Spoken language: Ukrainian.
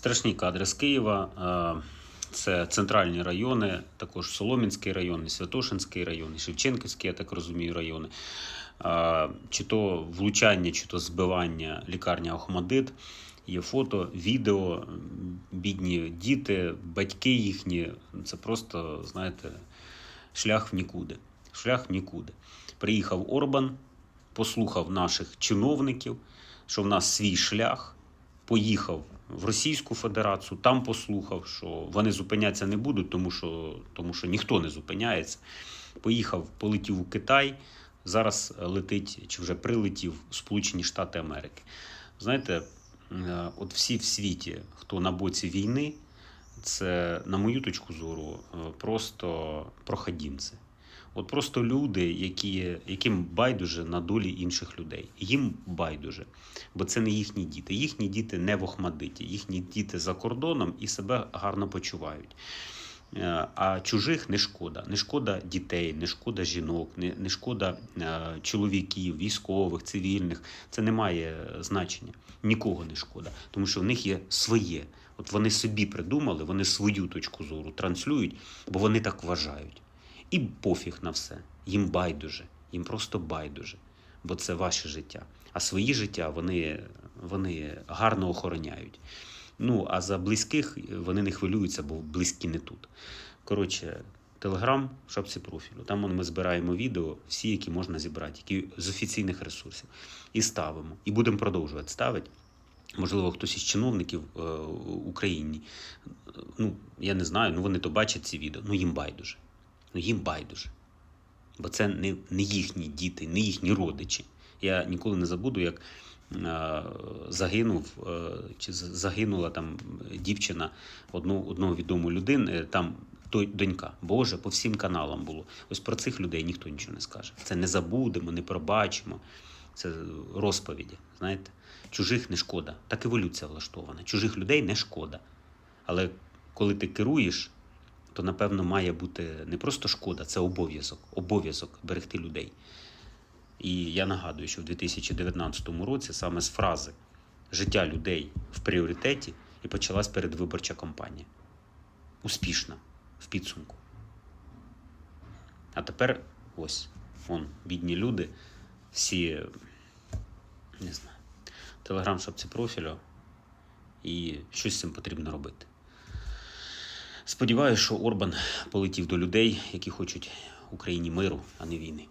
Страшні кадри з Києва. Е, Це центральні райони, також Соломінський район, Святошинський район, Шевченківський, я так розумію, райони. Е, Чи то влучання, чи то збивання лікарня Охмадит. Є фото, відео, бідні діти, батьки їхні. Це просто, знаєте, шлях в нікуди. Шлях в нікуди. Приїхав Орбан, послухав наших чиновників, що в нас свій шлях, поїхав в Російську Федерацію, там послухав, що вони зупинятися не будуть, тому що, тому що ніхто не зупиняється. Поїхав, полетів у Китай, зараз летить чи вже прилетів Сполучені Штати Америки. Знаєте, е, от всі в світі, хто на боці війни, це, на мою точку зору, е, просто проходімці. От просто люди, які, яким байдуже на долі інших людей. Їм байдуже, бо це не їхні діти. Їхні діти не в Охмадиті, їхні діти за кордоном і себе гарно почувають. Е, А чужих не шкода. Не шкода дітей, не шкода жінок, не, не шкода е, чоловіків, військових, цивільних. Це не має значення. Нікого не шкода, тому що в них є своє. От вони собі придумали, вони свою точку зору транслюють, бо вони так вважають. І пофіг на все. Їм байдуже, їм просто байдуже, бо це ваше життя. А свої життя вони, вони гарно охороняють. Ну, а за близьких вони не хвилюються, бо близькі не тут. Коротше, телеграм, в шапці профілю. Там ми збираємо відео, всі, які можна зібрати, які з офіційних ресурсів, і ставимо. І будемо продовжувати ставити. Можливо, хтось із чиновників е, Україні. Ну, я не знаю, ну вони то бачать ці відео, ну їм байдуже. Ну їм байдуже. Бо це не, не їхні діти, не їхні родичі. Я ніколи не забуду, як е, загинув е, чи загинула там дівчина одну, одного відомої людини, е, там той донька. Боже, по всім каналам було. Ось про цих людей ніхто нічого не скаже. Це не забудемо, не пробачимо. Це розповіді. Знаєте, чужих не шкода. Так еволюція влаштована. Чужих людей не шкода. Але коли ти керуєш, то напевно має бути не просто шкода, це обов'язок. Обов'язок берегти людей. І я нагадую, що в 2019 році саме з фрази життя людей в пріоритеті і почалась передвиборча кампанія. Успішна в підсумку. А тепер ось, вон, бідні люди, всі, не знаю, телеграм шапці профілю, і щось з цим потрібно робити. Сподіваюся, що Орбан полетів до людей, які хочуть Україні миру, а не війни.